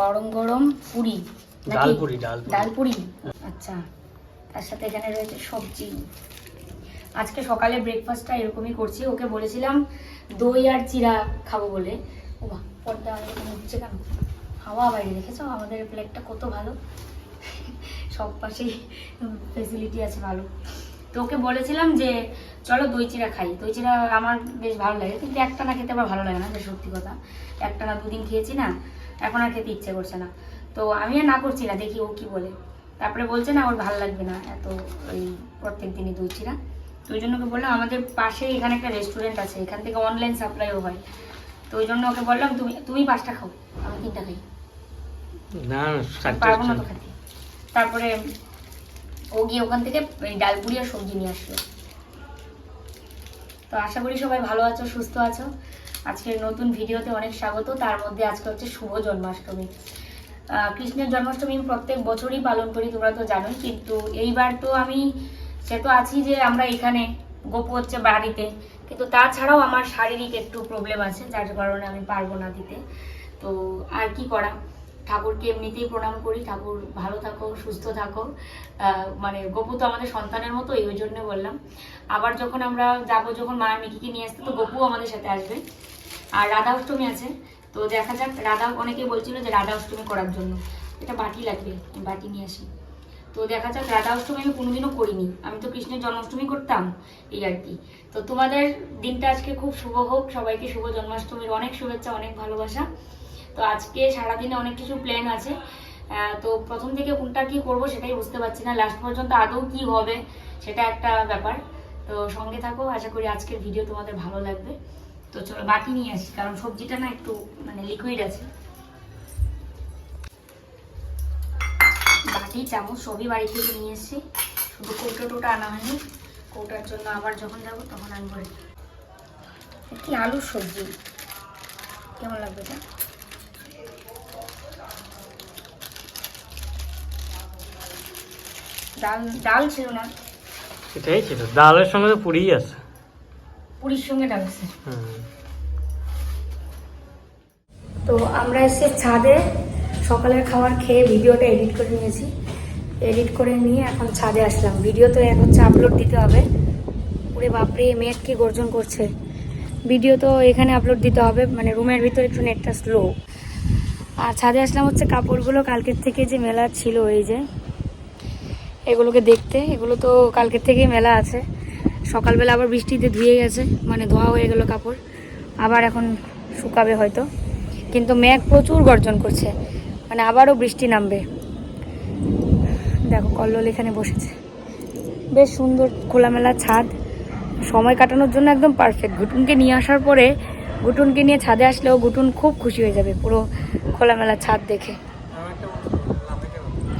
গরম গরম পুরি ডাল পুরি, ডাল পুরি। আচ্ছা তার সাথে এখানে রয়েছে সবজি। আজকে সকালে ব্রেকফাস্টটা এরকমই করছি। ওকে বলেছিলাম দই আর চিরা খাব বলে। ও পর্দা হচ্ছে কেন? হাওয়া বাইরে দেখেছ? আমাদের প্লেটটা কত ভালো। সব পাশেই ফেসিলিটি আছে ভালো। তো ওকে বলেছিলাম যে চলো দই চিরা খাই। দই চিরা আমার বেশ ভালো লাগে। কিন্তু একটা না খেতে আমার ভালো লাগে না যে সত্যি কথা। একটা না দুদিন খেয়েছি না। এখন আর খেতে ইচ্ছে করছে না। তো আমি আর না করছি না দেখি ও কি বলে। তারপরে বলছে না ওর ভালো লাগবে না। এত ওই প্রত্যেক দিনই দই চিরা। তো ওই জন্য ওকে বললাম আমাদের পাশে এখানে একটা রেস্টুরেন্ট আছে এখান থেকে অনলাইন সাপ্লাইও হয়। তো ওই জন্য ওকে বললাম তুমি তুমি পাঁচটা খাও আমি তিনটা খাই। না পারব না তো খেতে। তারপরে ও গিয়ে ওখান থেকে এই ডালপুরি আর সবজি নিয়ে আসলো। তো আশা করি সবাই ভালো আছো সুস্থ আছো। আজকের নতুন ভিডিওতে অনেক স্বাগত। তার মধ্যে আজকে হচ্ছে শুভ জন্মাষ্টমী। কৃষ্ণের জন্মাষ্টমী প্রত্যেক বছরই পালন করি, তোমরা তো জানোই। কিন্তু এইবার তো আমি, সে তো আছি যে আমরা এখানে গোপু হচ্ছে বাড়িতে। কিন্তু তাছাড়াও আমার শারীরিক একটু প্রবলেম আছে, যার কারণে আমি পারব না দিতে। তো আর কি করা? ঠাকুরকে এমনিতেই প্রণাম করি। ঠাকুর ভালো থাকো, সুস্থ থাকো। মানে গপু তো আমাদের সন্তানের মতো এই জন্য বললাম। আবার যখন আমরা যাব, যখন মায়ের মিকিকে নিয়ে আসতে, তো গপু আমাদের সাথে আসবে। আর রাধা অষ্টমী আছে। তো দেখা যাক, রাধা অনেকে বলছিল যে রাধা অষ্টমী করার জন্য। এটা বাটি লাগবে বাটি নিয়ে আসি। তো দেখা যাক রাধা অষ্টমী আমি কোনোদিনও করিনি। আমি তো কৃষ্ণের জন্মাষ্টমী করতাম, এই আর কি। তো তোমাদের দিনটা আজকে খুব শুভ হোক। সবাইকে শুভ জন্মাষ্টমীর অনেক শুভেচ্ছা, অনেক ভালোবাসা। তো আজকে সারাদিনে অনেক কিছু প্ল্যান আছে। তো প্রথম থেকে কোনটা কি করব সেটাই বুঝতে পারছি না। লাস্ট পর্যন্ত আদৌ কি হবে সেটা একটা ব্যাপার। তো সঙ্গে থাকো, আশা করি আজকের ভিডিও তোমাদের ভালো লাগবে। তো চলো বাটি নিয়ে আসি, কারণ সবজিটা না একটু মানে লিকুইড আছে। বাটি, চামচ সবই বাড়ি থেকে নিয়ে এসেছি। শুধু কৌটো টোটা আনা হয়নি। কৌটার জন্য আবার যখন যাব তখন আনব। কি আলুর সবজি? কেমন লাগবে এটা? ডাল ডাল ছিল না? এটাই ছিল। ডালের সঙ্গে তো পুরিই আছে। পুরীর সঙ্গে হুম। তো আমরা এসে ছাদে সকালের খাবার খেয়ে ভিডিওটা এডিট করে নিয়েছি। এডিট করে নিয়ে এখন ছাদে আসলাম। ভিডিও তো এখন হচ্ছে আপলোড দিতে হবে। ওরে বাপরে মেঘ কি গর্জন করছে। ভিডিও তো এখানে আপলোড দিতে হবে মানে রুমের ভিতরে একটু নেটটা স্লো আর ছাদে আসলাম হচ্ছে কাপড়গুলো, কালকের থেকে যে মেলা ছিল এই যে, এগুলোকে দেখতে। এগুলো তো কালকের থেকেই মেলা আছে। সকালবেলা আবার বৃষ্টিতে ধুয়ে গেছে মানে ধোয়া হয়ে গেল কাপড়। আবার এখন শুকাবে হয়তো। কিন্তু মেঘ প্রচুর গর্জন করছে মানে আবারও বৃষ্টি নামবে। দেখো কল্লোল এখানে বসেছে। বেশ সুন্দর খোলামেলা ছাদ। সময় কাটানোর জন্য একদম পারফেক্ট গুটুনকে নিয়ে আসার পরে গুটুনকে নিয়ে ছাদে আসলেও গুটুন খুব খুশি হয়ে যাবে পুরো খোলামেলা ছাদ দেখে।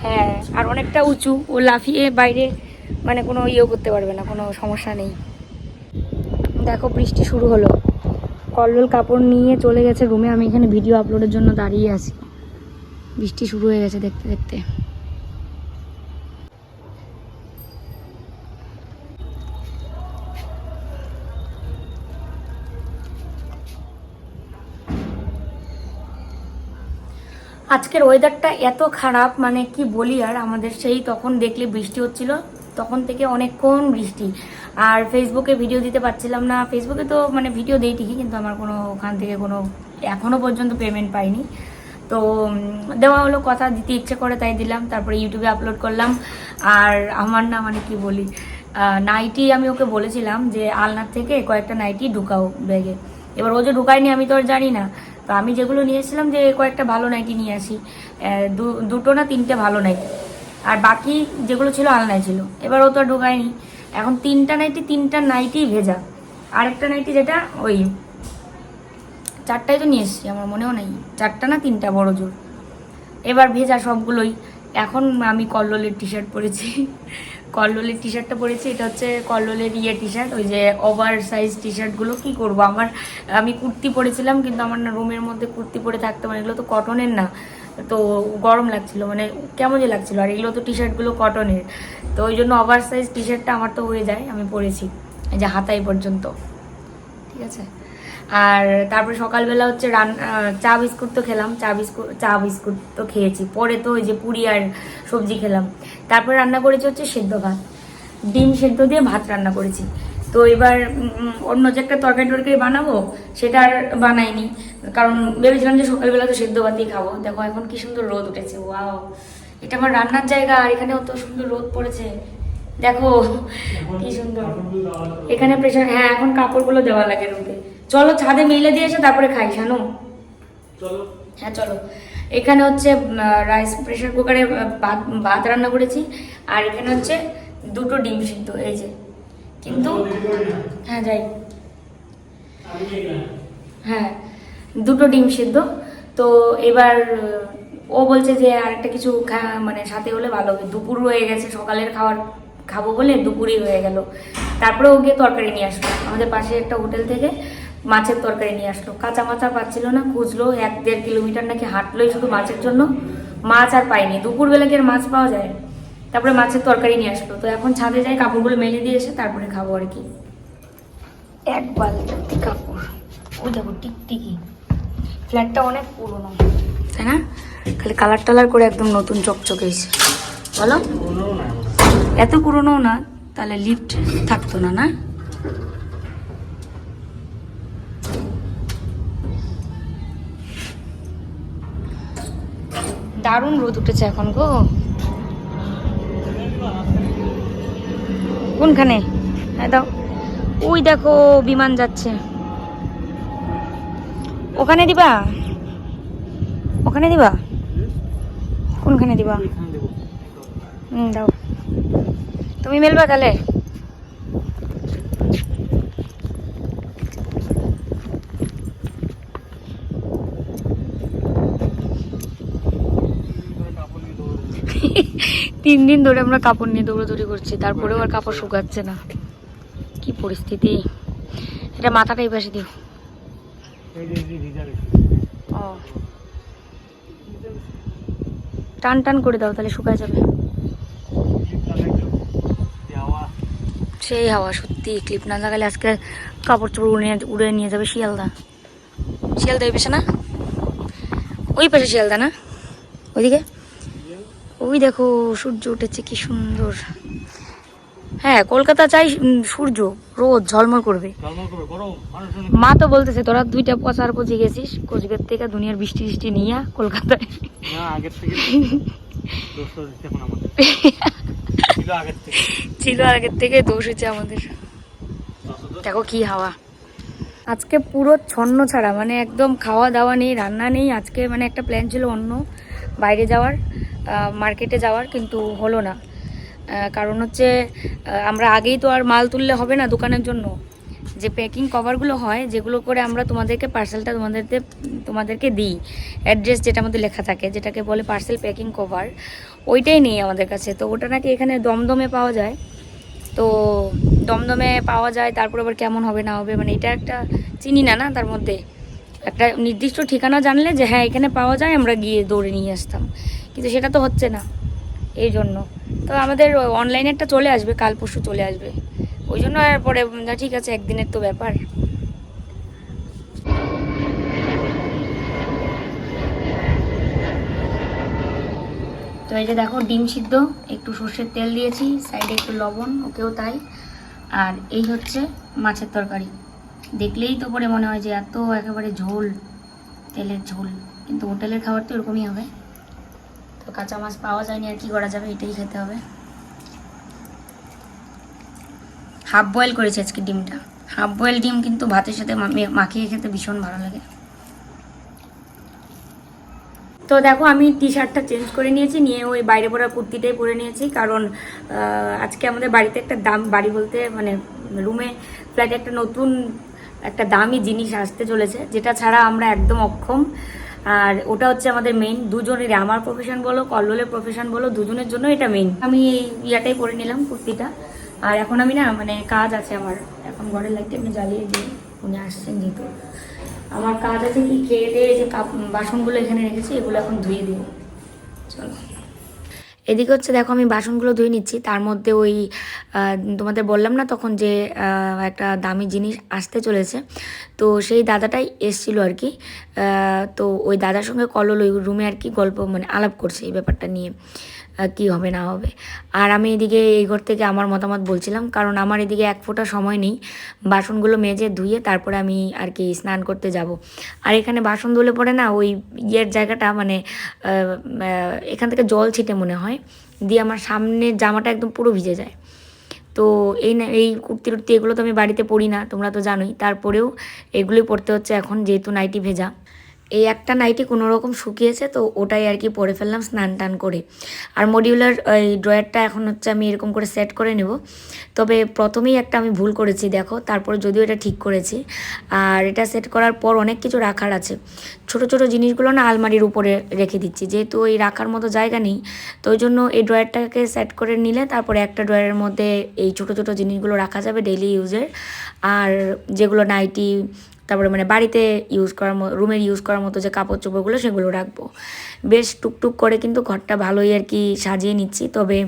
হ্যাঁ আর অনেকটা উঁচু ও লাফিয়ে বাইরে মানে কোনো ইয়েও করতে পারবে না, কোনো সমস্যা নেই। দেখো, বৃষ্টি শুরু হলো। কল্লোল কাপড় নিয়ে চলে গেছে রুমে, আমি এখানে ভিডিও আপলোডের জন্য দাঁড়িয়ে আছি। বৃষ্টি শুরু হয়ে গেছে দেখতে দেখতে। আজকের ওয়েদারটা এত খারাপ মানে কি বলি আর আমাদের সেই তখন দেখলে বৃষ্টি হচ্ছিল। তখন থেকে অনেকক্ষণ বৃষ্টি। আর ফেসবুকে ভিডিও দিতে পারছিলাম না। ফেসবুকে তো মানে ভিডিও দেই ঠিকই, কিন্তু আমার কোনো ওখান থেকে কোনো এখনও পর্যন্ত পেমেন্ট পাইনি। তো দেওয়া হলো কথা, দিতে ইচ্ছে করে তাই দিলাম। তারপরে ইউটিউবে আপলোড করলাম। আর আমার না মানে কি বলি নাইটি আমি ওকে বলেছিলাম যে, আলনার থেকে কয়েকটা নাইটি ঢুকাও ব্যাগে এবার ও যে ঢুকায়নি আমি তো আর জানি না। তো আমি যেগুলো নিয়ে এসেছিলাম যে, কয়েকটা ভালো নাইটি নিয়ে আসি। দুটো না তিনটে ভালো নাইটি আর বাকি যেগুলো ছিল আলনায় ছিল। এবার ও তো ঢুকায়নি। এখন তিনটা নাইটি তিনটা নাইটি ভেজা। আরেকটা নাইটি যেটা ওই চারটাই তো নিয়ে এসেছি, আমার মনেও নেই। চারটা না তিনটা, বড় জোর। এবার ভেজা সবগুলোই। এখন আমি কল্লোলের টি শার্ট পরেছি। কল্লোলের টি শার্টটা পরেছি, এটা হচ্ছে কল্লোলের ইয়ে টি শার্ট ওই যে ওভার সাইজ টি শার্টগুলো কী করব? আমার, আমি কুর্তি পরেছিলাম, কিন্তু আমার না রুমের মধ্যে কুর্তি পরে থাকতে মানে এগুলো তো কটনের না। তো গরম লাগছিল মানে কেমন যে লাগছিল। আর এগুলো তো টি শার্টগুলো কটনের তো ওই জন্য ওভার সাইজ টি শার্টটা আমার তো হয়ে যায়, আমি পরেছি। এই যে হাতাই পর্যন্ত। ঠিক আছে? আর তারপরে সকালবেলা হচ্ছে রান চা বিস্কুট তো খেলাম। চা বিস্কুট চা বিস্কুট তো খেয়েছি। পরে তো ওই যে পুরি আর সবজি খেলাম। তারপরে রান্না করেছি হচ্ছে সেদ্ধ ভাত। ডিম সেদ্ধ দিয়ে ভাত রান্না করেছি। তো এবার অন্য যে একটা তরকারি টরকারি বানাবো সেটা আর বানাইনি। কারণ ভেবেছিলাম যে সকালবেলা তো সেদ্ধ ভাতই খাব। দেখো এখন কি সুন্দর রোদ উঠেছে ওয়াও। এটা আমার রান্নার জায়গা আর এখানে অত সুন্দর রোদ পড়েছে। দেখো কি সুন্দর। এখানে প্রেশার হ্যাঁ এখন কাপড়গুলো দেওয়া লাগে রোদে। চলো ছাদে মেলে দিয়ে এসে তারপরে খাই শানু। হ্যাঁ চলো। এখানে হচ্ছে রাইস প্রেশার কুকারে ভাত ভাত রান্না করেছি। আর এখানে হচ্ছে দুটো ডিম সিদ্ধ এই যে। কিন্তু হ্যাঁ যাই। হ্যাঁ দুটো ডিম সিদ্ধ। তো এবার, ও বলছে যে আরেকটা কিছু মানে সাথে হলে ভালো হবে। দুপুর হয়ে গেছে, সকালের খাবার খাব বলে দুপুরই হয়ে গেল। তারপরে ও গিয়ে তরকারি নিয়ে আসলো। আমাদের পাশে একটা হোটেল থেকে মাছের তরকারি নিয়ে আসলো। কাঁচা মাচা পাচ্ছিল না, খুঁজলো, এক দেড় কিলোমিটার নাকি হাঁটলোই শুধু মাছের জন্য। মাছ আর পাইনি। দুপুরবেলা কি আর মাছ পাওয়া যায়? তারপরে মাছের তরকারি নিয়ে আসলো। তো এখন ছাদে যাই কাপড়গুলো মেলে দিয়ে এসে তারপরে খাব আর কি। এক বালতি কাপড়। ওই দেখো টিকটিকি। ফ্ল্যাটটা অনেক পুরনো। তাই না? খালি কালার টালার করে একদম নতুন চকচকে এসে বলো? এত পুরনো না তাহলে লিফট থাকতো না না? দারুণ রোদ উঠেছে এখন গো। কোনখানে? হ্যাঁ দাও। ওই দেখো বিমান যাচ্ছে। ওখানে দিবা? ওখানে দিবা? কোনখানে দিবা। হুম দাও। তুমি মেলবা তাহলে? তিন দিন ধরে আমরা কাপড় নিয়ে দৌড়াদৌড়ি করছি তারপরেও আর কাপড় শুকাচ্ছে না। কি পরিস্থিতি? এটা মাথাটা এই পাশে দিও। ও। টান টান করে দাও তাহলে শুকায় যাবে। সেই হাওয়া সত্যি ক্লিপ না লাগালে আজকে কাপড় চোপড় উড়ে নিয়ে- উড়ে নিয়ে যাবে শিয়ালদা। শিয়ালদা ওই পাশে না? ওই পাশে শিয়ালদা না? ওইদিকে? ওই দেখো সূর্য উঠেছে কি সুন্দর। হ্যাঁ কলকাতা চাই সূর্য রোদ ঝলমল করবে। মা তো বলতেছে তোরা দুইটা পচার পচে গেছিস কোচবিহার থেকে দুনিয়ার বৃষ্টি বৃষ্টি নিয়ে কলকাতায়। ছিল আগের থেকে। দোষ হচ্ছে আমাদের। দেখো কি হাওয়া। আজকে পুরো ছন্ন ছাড়া মানে একদম খাওয়া দাওয়া নেই রান্না নেই আজকে মানে একটা প্ল্যান ছিল অন্য। বাইরে যাওয়ার মার্কেটে যাওয়ার কিন্তু হলো না। কারণ হচ্ছে আমরা আগেই তো আর মাল তুললে হবে না দোকানের জন্য। যে প্যাকিং কভারগুলো হয়, যেগুলো করে আমরা তোমাদেরকে পার্সেলটা তোমাদেরকে তোমাদেরকে দিই। অ্যাড্রেস যেটা আমাদের লেখা থাকে, যেটাকে বলে পার্সেল প্যাকিং কভার ওইটাই নেই আমাদের কাছে। তো ওটা নাকি এখানে দমদমে পাওয়া যায়। তো দমদমে পাওয়া যায়, তারপর আবার কেমন হবে না হবে মানে এটা একটা চিনি না না, তার মধ্যে? একটা নির্দিষ্ট ঠিকানা জানলে যে হ্যাঁ এখানে পাওয়া যায়, আমরা গিয়ে দৌড়ে নিয়ে আসতাম। কিন্তু সেটা তো হচ্ছে না এই জন্য। তো আমাদের অনলাইনেরটা চলে আসবে, কাল পরশু চলে আসবে। ওই জন্য আর পরে ঠিক আছে, একদিনের তো ব্যাপার। তো এই যে দেখো, ডিম সিদ্ধ, একটু সর্ষের তেল দিয়েছি সাইডে একটু লবণ, ওকেও তাই। আর এই হচ্ছে মাছের তরকারি। দেখলেই তো পরে মনে হয় যে এত একেবারে ঝোল, তেলের ঝোল। কিন্তু হোটেলের খাবার তো এরকমই হবে। তো কাঁচা মাছ পাওয়া যায়নি আর কি করা যাবে এটাই খেতে হবে। হাফ বয়েল করেছি আজকে ডিমটা। হাফ বয়েল ডিম কিন্তু ভাতের সাথে মাখিয়ে খেতে ভীষণ ভালো লাগে। তো দেখো আমি টি শার্টটা চেঞ্জ করে নিয়েছি, নিয়ে ওই বাইরে পরা কুর্তিটাই পরে নিয়েছি। কারণ আজকে আমাদের বাড়িতে একটা দাম, বাড়ি বলতে মানে রুমে ফ্ল্যাটে একটা নতুন একটা দামি জিনিস আসতে চলেছে, যেটা ছাড়া আমরা একদম অক্ষম। আর ওটা হচ্ছে আমাদের মেইন দুজনের আমার প্রফেশন বলো, কল্লোলের প্রফেশন বলো, দুজনের জন্য এটা মেইন আমি এই ইয়াটাই পরে নিলাম কুর্তিটা। আর এখন আমি না মানে কাজ আছে আমার। এখন ঘরের লাইটটা আমি জ্বালিয়ে দিই, উনি আসছেন যেহেতু। আমার কাজ আছে কি, খেয়ে দিয়ে যে কাপ বাসনগুলো এখানে রেখেছি, এগুলো এখন ধুয়ে দিব চলো। এদিকে হচ্ছে দেখো আমি বাসনগুলো ধুয়ে নিচ্ছি, তার মধ্যে ওই তোমাদের বললাম না তখন যে একটা দামি জিনিস আসতে চলেছে। তো সেই দাদাটাই এসছিল আর কি তো ওই দাদার সঙ্গে কলল ওই রুমে আর কি গল্প মানে আলাপ করছে এই ব্যাপারটা নিয়ে। কি হবে না হবে। আর আমি এদিকে এই ঘর থেকে আমার মতামত বলছিলাম, কারণ আমার এদিকে এক ফোঁটা সময় নেই। বাসনগুলো মেজে ধুয়ে তারপরে আমি আর কি স্নান করতে যাব। আর এখানে বাসন ধুলে পরে না, ওই ইয়ের জায়গাটা মানে এখান থেকে জল ছিটে মনে হয়। দিয়ে আমার সামনের জামাটা একদম পুরো ভিজে যায়। তো এই না, এই কুর্তি টুর্তি এগুলো তো আমি বাড়িতে পরি না, তোমরা তো জানোই। তারপরেও এগুলোই পরতে হচ্ছে এখন, যেহেতু নাইটি ভেজা। এই একটা নাইটি কোনো রকম শুকিয়েছে, তো ওটাই আর কি পরে ফেললাম স্নান টান করে। আর মডিউলার এই ড্রয়ারটা এখন হচ্ছে আমি এরকম করে সেট করে নেব। তবে প্রথমেই একটা আমি ভুল করেছি, দেখো, তারপরে যদিও এটা ঠিক করেছি। আর এটা সেট করার পর অনেক কিছু রাখার আছে। ছোট ছোট জিনিসগুলো না আলমারির উপরে রেখে দিচ্ছি, যেহেতু ওই রাখার মতো জায়গা নেই, তো ওই জন্য এই ড্রয়ারটাকে সেট করে নিলে তারপরে একটা ড্রয়ারের মধ্যে এই ছোট ছোট জিনিসগুলো রাখা যাবে ডেইলি ইউজের আর যেগুলো নাইটি তারপরে মানে বাড়িতে ইউজ করার রুমের ইউজ করার মতো যে কাপড় চোপড়গুলো সেগুলো রাখব। বেশ টুকটুক করে কিন্তু ঘরটা ভালোই আর কি সাজিয়ে নিচ্ছি। তবে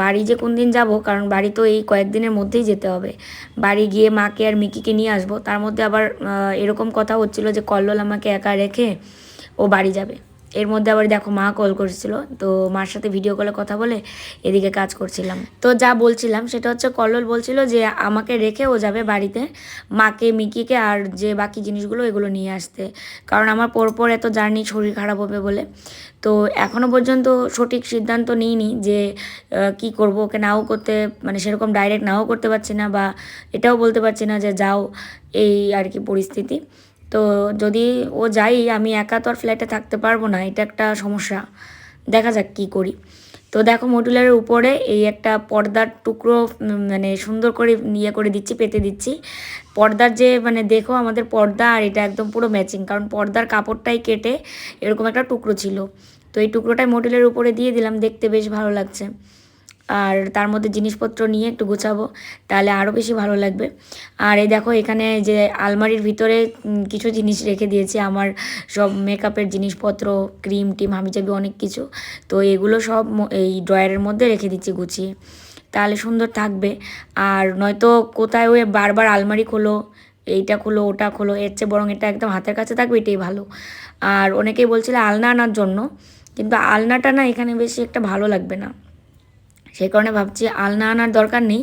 বাড়ি যে কোন দিন যাব, কারণ বাড়ি তো এই কয়েকদিনের মধ্যেই যেতে হবে। বাড়ি গিয়ে মাকে আর মিকিকে নিয়ে আসব। তার মধ্যে আবার এরকম কথা হচ্ছিল যে কল্লোল আমাকে একা রেখে ও বাড়ি যাবে। এর মধ্যে আবার দেখো মা কল করেছিল, তো মার সাথে ভিডিও কলে কথা বলে এদিকে কাজ করছিলাম। তো যা বলছিলাম সেটা হচ্ছে কল্লোল বলছিল যে, আমাকে রেখে ও যাবে বাড়িতে মাকে, মিকিকে আর যে বাকি জিনিসগুলো এগুলো নিয়ে আসতে। কারণ আমার পরপর এত জার্নি শরীর খারাপ হবে বলে। তো এখনও পর্যন্ত সঠিক সিদ্ধান্ত নিইনি যে কি করব, ওকে নাও করতে মানে সেরকম ডাইরেক্ট নাও করতে পারছি না বা এটাও বলতে পারছি না যে যাও এই আর কি পরিস্থিতি। তো যদি ও যাই, আমি একা তো আর ফ্ল্যাটে থাকতে পারব না, এটা একটা সমস্যা। দেখা যাক কি করি। তো দেখো মডুলারের উপরে এই একটা পর্দার টুকরো মানে সুন্দর করে ইয়ে করে দিচ্ছি, পেতে দিচ্ছি। পর্দার যে মানে দেখো আমাদের পর্দা, আর এটা একদম পুরো ম্যাচিং কারণ পর্দার কাপড়টাই কেটে এরকম একটা টুকরো ছিল। তো এই টুকরোটাই মডেলের উপরে দিয়ে দিলাম, দেখতে বেশ ভালো লাগছে। আর তার মধ্যে জিনিসপত্র নিয়ে একটু গোছাবো, তাহলে আরও বেশি ভালো লাগবে। আর এই দেখো এখানে যে আলমারির ভিতরে কিছু জিনিস রেখে দিয়েছি, আমার সব মেকআপের জিনিসপত্র ক্রিম টিম হাবিজাবি অনেক কিছু। তো এগুলো সব এই ড্রয়ারের মধ্যে রেখে দিচ্ছি গুছিয়ে। তাহলে সুন্দর থাকবে। আর নয়তো কোথায় ওই বারবার আলমারি খোলো, এইটা খোলো, ওটা খোলো, এর চেয়ে বরং এটা একদম হাতের কাছে থাকবে, এটাই ভালো। আর অনেকেই বলছিল আলনা আনার জন্য, কিন্তু আলনাটা না এখানে বেশি একটা ভালো লাগবে না। সেই কারণে ভাবছি আলনা আনার দরকার নেই।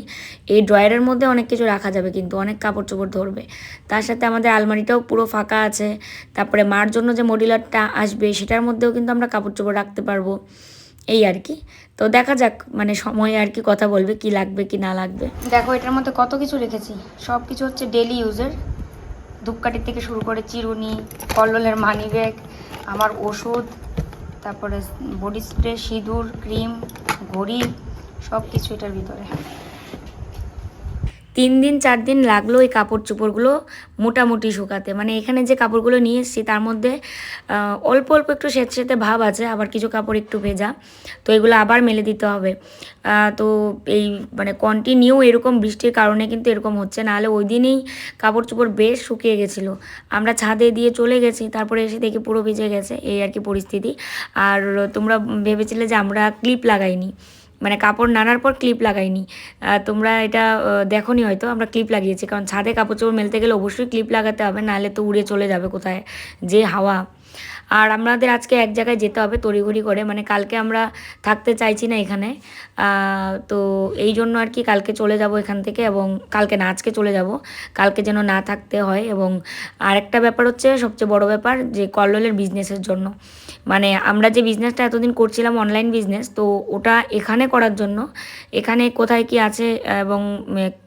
এই ড্রয়ারের মধ্যে অনেক কিছু রাখা যাবে কিন্তু অনেক কাপড় চোপড় ধরবে। তার সাথে আমাদের আলমারিটাও পুরো ফাঁকা আছে। তারপরে মার জন্য যে মডিউলারটা আসবে সেটার মধ্যেও কিন্তু আমরা কাপড় চোপড় রাখতে পারব। এই আর কি। তো দেখা যাক মানে সময় আর কি কথা বলবে, কি লাগবে, কি না লাগবে। দেখো, এটার মধ্যে কত কিছু রেখেছি। সব কিছু হচ্ছে ডেলি ইউজের ধূপকাঠির থেকে শুরু করে চিরুনি, কল্লোলের মানি ব্যাগ আমার ওষুধ, তারপরে বডি স্প্রে সিঁদুর ক্রিম ঘড়ি সব কিছু এটার ভিতরে। তিন দিন, চার দিন লাগল এই কাপড় চোপড়গুলো মোটামুটি শুকাতে। মানে এখানে যে কাপড়গুলো নিয়ে এসেছি, তার মধ্যে অল্প অল্প একটু সেতে ভাব আছে, আবার কিছু কাপড় একটু ভেজা। তো এগুলো আবার মেলে দিতে হবে। তো এই মানে কন্টিনিউ এরকম বৃষ্টির কারণে কিন্তু এরকম হচ্ছে। নাহলে ওই দিনই কাপড় চোপড় বেশ শুকিয়ে গেছিল। আমরা ছাদে দিয়ে চলে গেছি, তারপরে এসে দেখি পুরো ভিজে গেছে। এই আর কি পরিস্থিতি। আর তোমরা ভেবেছিলে যে আমরা ক্লিপ লাগাইনি। মানে কাপড় নানার পর ক্লিপ লাগাইনি। তোমরা এটা দেখো নি হয়তো, আমরা ক্লিপ লাগিয়েছি, কারণ ছাদে কাপড় চোপড় মেলতে গেলে অবশ্যই ক্লিপ লাগাতে হবে, নাহলে তো উড়ে চলে যাবে কোথায়, যে হাওয়া। আর আমাদের আজকে এক জায়গায় যেতে হবে, তড়িঘড়ি করে মানে কালকে আমরা থাকতে চাইছি না এখানে। তো এই জন্য আর কি কালকে চলে যাব এখান থেকে, এবং কালকে না, আজকে চলে যাব। কালকে যেন না থাকতে হয়, এবং আরেকটা ব্যাপার হচ্ছে, সবচেয়ে বড় ব্যাপার, যে কল্লোলের বিজনেসের জন্য। মানে আমরা যে বিজনেসটা এতদিন করছিলাম অনলাইন বিজনেস তো ওটা এখানে করার জন্য, এখানে কোথায় কি আছে এবং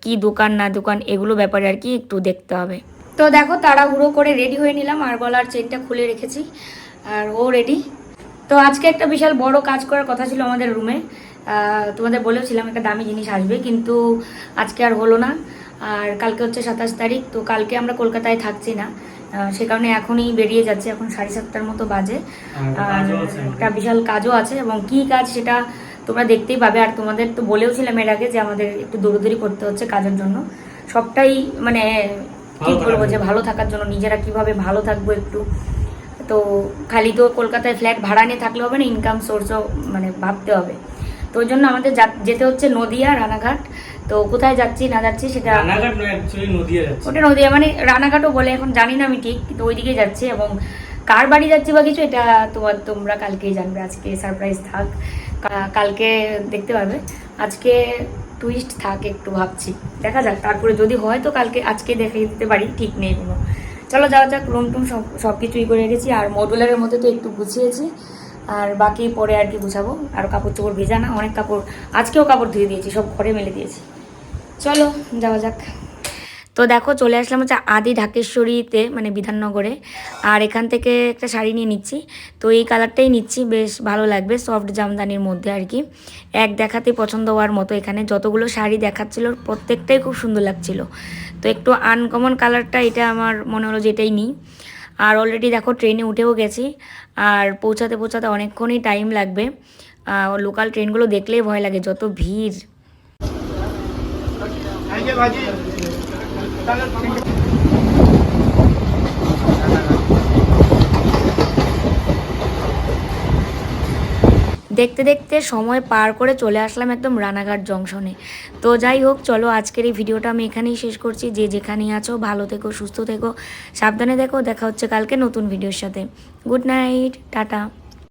কি দোকান না দোকান, এগুলো ব্যাপারে আর কি একটু দেখতে হবে। তো দেখো তাড়াহুড়ো করে রেডি হয়ে নিলাম, আর গলার চেনটা খুলে রেখেছি, আর ও রেডি তো আজকে একটা বিশাল বড় কাজ করার কথা ছিল আমাদের রুমে তোমাদের বলেছিলাম একটা দামি জিনিস আসবে, কিন্তু আজকে আর হলো না। আর কালকে হচ্ছে সাতাশ তারিখ, তো কালকে আমরা কলকাতায় থাকছি না। সে কারণে এখনই বেরিয়ে যাচ্ছে এখন সাড়ে সাতটার মতো বাজে। আর একটা বিশাল কাজও আছে এবং কি কাজ সেটা তোমরা দেখতেই পাবে। আর তোমাদের তো বলেওছিলাম এর আগে যে আমাদের একটু দৌড়দৌড়ি করতে হচ্ছে কাজের জন্য। সবটাই মানে কি বলব যে ভালো থাকার জন্য নিজেরা কীভাবে ভালো থাকব একটু। তো খালি তো কলকাতায় ফ্ল্যাট ভাড়া নিয়ে থাকলে হবে না ইনকাম সোর্সও মানে ভাবতে হবে। তো ওই জন্য আমাদের যেতে হচ্ছে নদিয়া রানাঘাট। তো কোথায় যাচ্ছি না যাচ্ছি সেটা রানাঘাট নয় অ্যাকচুয়ালি নদিয়া যাচ্ছে। ওটা নদিয়া মানে রানাঘাটও বলে এখন জানি না আমি ঠিক কিন্তু ওইদিকে যাচ্ছি এবং কার বাড়ি যাচ্ছি বা কিছু এটা তোমার তোমরা কালকেই জানবে আজকে সারপ্রাইজ থাক। কালকে দেখতে পারবে। আজকে টুইস্ট থাক একটু ভাবছি। দেখা যাক তারপরে যদি হয় তো কালকে আজকে দেখে দিতে পারি ঠিক নেই কোনো। চলো যাওয়া যাক রুম টুম সব সব কিছুই করে রেখেছি আর মডুলারের মধ্যে তো একটু গুছিয়েছি। আর বাকি পরে আর কি গুছাবো আর কাপড় চোপড় ভেজা না অনেক কাপড় আজকেও কাপড় ধুয়ে দিয়েছি সব ঘরে মেলে দিয়েছি। চলো, যাওয়া যাক। তো দেখো, চলে আসলাম হচ্ছে আদি ঢাকেশ্বরীতে মানে বিধাননগরে। আর এখান থেকে একটা শাড়ি নিয়ে নিচ্ছি। তো এই কালারটাই নিচ্ছি, বেশ ভালো লাগবে, সফট জামদানির মধ্যে আর কি। এক দেখাতে পছন্দ হওয়ার মতো এখানে। যতগুলো শাড়ি দেখাচ্ছিল, প্রত্যেকটাই খুব সুন্দর লাগছিল। তো একটু আনকমন কালারটা এটা আমার মনে হলো যে এটাই নিই। আর অলরেডি দেখো ট্রেনে উঠেও গেছি। আর পৌঁছাতে পৌঁছাতে অনেকক্ষণই টাইম লাগবে। লোকাল ট্রেনগুলো দেখলেই ভয় লাগে, যত ভিড়। দেখতে দেখতে সময় পার করে চলে আসলাম একদম রানাঘাট জংশনে। তো যাই হোক, চলো আজকের এই ভিডিওটা আমি এখানেই শেষ করছি। যে যেখানেই আছো, ভালো থেকো, সুস্থ থেকো, সাবধানে দেখো। দেখা হচ্ছে কালকে নতুন ভিডিওর সাথে। Good night, tata.